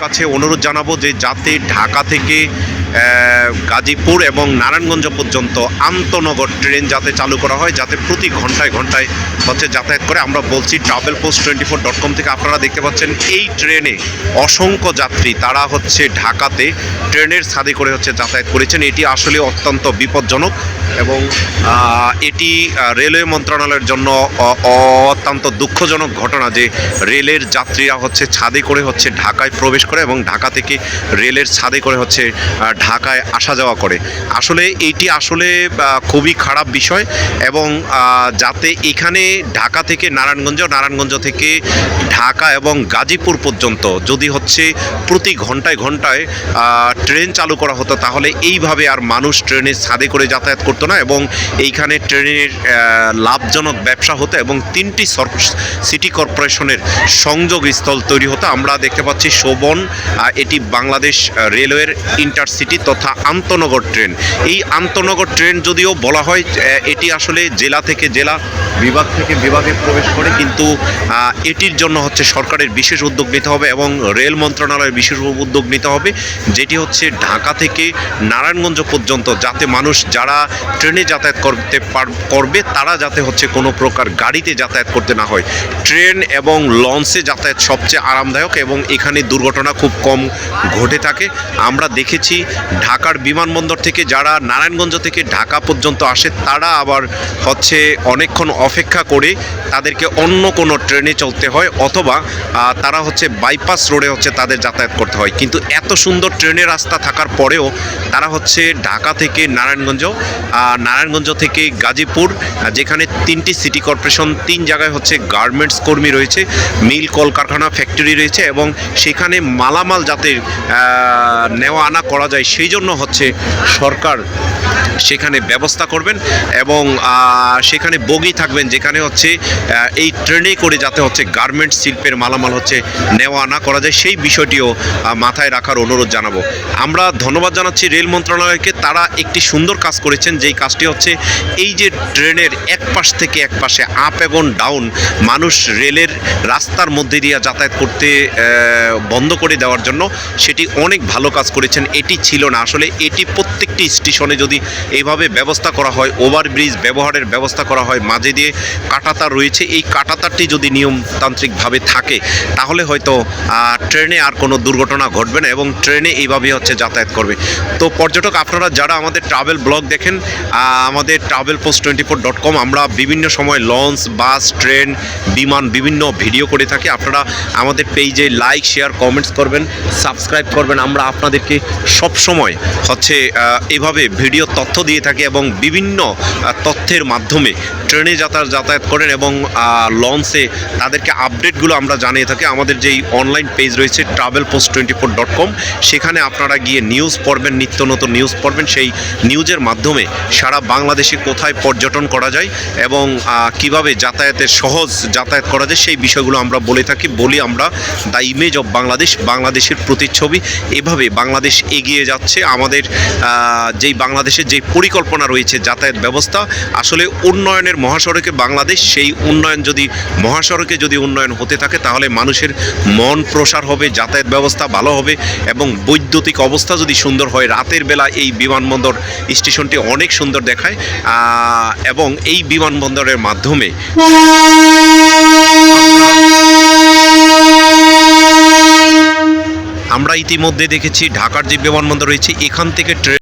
কাছে অনুরোধ জানাব যে যাতে ঢাকা থেকে গাজীপুর এবং নারায়ণগঞ্জ পর্যন্ত আন্তনগর ট্রেন যাতে চালু করা হয়, যাতে প্রতি ঘন্টায় ঘন্টায় হচ্ছে যাতায়াত করে। আমরা বলছি travel post twenty four dot com থেকে আপনারা দেখতে পাচ্ছেন এই ট্রেনে অসংখ্য যাত্রী তারা হচ্ছে ঢাকাতে ট্রেনের ছাদে করে হচ্ছে যাতায়াত করেছেন। এটি আসলে অত্যন্ত বিপজ্জনক এবং এটি রেলওয়ে মন্ত্রণালয়ের জন্য অত্যন্ত দুঃখজনক ঘটনা যে রেলের যাত্রীরা হচ্ছে ছাদে করে হচ্ছে ঢাকায় প্রবেশ করে এবং ঢাকা থেকে রেলের ছাদে করে হচ্ছে ঢাকায় আসা যাওয়া করে। আসলে এইটি আসলে খুবই খারাপ বিষয় এবং যাতে এখানে ঢাকা থেকে নারায়ণগঞ্জ নারায়ণগঞ্জ থেকে ঢাকা এবং গাজীপুর পর্যন্ত যদি হচ্ছে প্রতি ঘন্টায় ঘন্টায় ট্রেন চালু করা হতো, তাহলে এইভাবে আর মানুষ ট্রেনের ছাদে করে যাতায়াত করতো না এবং এইখানে ট্রেনের লাভজনক ব্যবসা হতো এবং তিনটি সিটি কর্পোরেশনের সংযোগ স্থল তৈরি হতো। আমরা দেখতে পাচ্ছি শোভন এটি বাংলাদেশ রেলওয়ের ইন্টারসিটি তথা আন্তনগর ট্রেন। এই আন্তনগর ট্রেন যদিও বলা হয় এটি আসলে জেলা থেকে জেলা, বিভাগ থেকে বিভাগে প্রবেশ করে, কিন্তু এটির জন্য হচ্ছে সরকারের বিশেষ উদ্যোগ নিতে হবে এবং রেল মন্ত্রণালয়ের বিশেষ উদ্যোগ নিতে হবে, যেটি হচ্ছে ঢাকা থেকে নারায়ণগঞ্জ পর্যন্ত, যাতে মানুষ যারা ট্রেনে যাতায়াত করতে করবে, তারা যাতে হচ্ছে কোনো প্রকার গাড়িতে যাতায়াত করতে না হয়। ট্রেন এবং লঞ্চে যাতায়াত সবচেয়ে আরামদায়ক এবং এখানে দুর্ঘটনা খুব কম ঘটে থাকে। আমরা দেখেছি ঢাকার বিমানবন্দর থেকে যারা নারায়ণগঞ্জ থেকে ঢাকা পর্যন্ত আসে, তারা আবার হচ্ছে অনেকক্ষণ অপেক্ষা করে তাদেরকে অন্য কোনো ট্রেনে চলতে হয় অথবা তারা হচ্ছে বাইপাস রোডে হচ্ছে তাদের যাতায়াত করতে হয়। কিন্তু এত সুন্দর ট্রেনের রাস্তা থাকার পরেও তারা হচ্ছে ঢাকা থেকে নারায়ণগঞ্জ নারায়ণগঞ্জ থেকে গাজীপুর যেখানে তিনটি সিটি কর্পোরেশন, তিন জায়গায় হচ্ছে গার্মেন্টস কর্মী রয়েছে, মিল কলকারখানা, ফ্যাক্টরি রয়েছে এবং সেখানে মালামাল যাতে নেওয়া আনা করা যায় সেই জন্য হচ্ছে সরকার সেখানে ব্যবস্থা করবেন এবং সেখানে বগি থাকবেন, যেখানে হচ্ছে এই ট্রেনে করে যাতে হচ্ছে গার্মেন্টস শিল্পের মালামাল হচ্ছে নেওয়া আনা করা যায়, সেই বিষয়টিও মাথায় রাখার অনুরোধ জানাব। আমরা ধন্যবাদ জানাচ্ছি রেল মন্ত্রণালয়কে, তারা একটি সুন্দর কাজ করেছেন, যেই কাজটি হচ্ছে, এই যে ট্রেনের এক পাশ থেকে এক পাশে আপ এবং ডাউন, মানুষ রেলের রাস্তার মধ্যে দিয়ে যাতায়াত করতে বন্ধ করে দেওয়ার জন্য, সেটি অনেক ভালো কাজ করেছেন, এটি ছিল না। আসলে এটি প্রত্যেকটি স্টেশনে যদি এইভাবে ব্যবস্থা করা হয়, ওভারব্রিজ ব্যবহারের ব্যবস্থা করা হয়, মাঝে দিয়ে কাটাতার রয়েছে। এই কাটাতারটি যদি নিয়মতান্ত্রিকভাবে থাকে, তাহলে হয়তো ট্রেনে আর কোনো দুর্ঘটনা ঘটবে না এবং ট্রেনে এইভাবে হচ্ছে যাতায়াত করবে। তো পর্যটক, আপনারা যারা আমাদের ট্রাভেল ব্লগ দেখেন আমাদের travel post twenty four dot com আমরা বিভিন্ন সময় লঞ্চ বাস ট্রেন বিমান, বিভিন্ন ভিডিও করে থাকি। আপনারা আমাদের পেজে লাইক শেয়ার কমেন্টস করবেন সাবস্ক্রাইব করবেন। আমরা আপনাদেরকে সব সময় হচ্ছে এভাবে ভিডিও তথ্য দিয়ে থাকে এবং বিভিন্ন তথ্যের মাধ্যমে ট্রেনে যাতায়াত যাতায়াত করেন এবং লঞ্চে তাদেরকে আপডেটগুলো আমরা জানিয়ে থাকি। আমাদের যেই অনলাইন পেজ রয়েছে travel post twenty four dot com সেখানে আপনারা গিয়ে নিউজ পড়বেন, নিত্য নতুন নিউজ পড়বেন। সেই নিউজের মাধ্যমে সারা বাংলাদেশে কোথায় পর্যটন করা যায় এবং কীভাবে যাতায়াতের সহজ যাতায়াত করা যায়, সেই বিষয়গুলো আমরা বলে থাকি, বলি আমরা দ্য ইমেজ অফ বাংলাদেশ বাংলাদেশের প্রতিচ্ছবি। এভাবে বাংলাদেশ এগিয়ে যাচ্ছে। আমাদের যেই বাংলাদেশের যেই পরিকল্পনা রয়েছে, যাতায়াত ব্যবস্থা। আসলে উন্নয়নের মহাসড়কে বাংলাদেশ, সেই উন্নয়ন যদি, মহাসড়কে যদি উন্নয়ন হতে থাকে, তাহলে মানুষের মন প্রসার হবে, যাতায়াত ব্যবস্থা ভালো হবে এবং বৈদ্যুতিক অবস্থা যদি সুন্দর হয়, রাতের বেলা এই বিমানবন্দর স্টেশনটি অনেক সুন্দর দেখায় এবং এই বিমানবন্দরের মাধ্যমে আমরা ইতিমধ্যে দেখেছি, ঢাকার যে বিমানবন্দর রয়েছে, এখান থেকে ট্রেন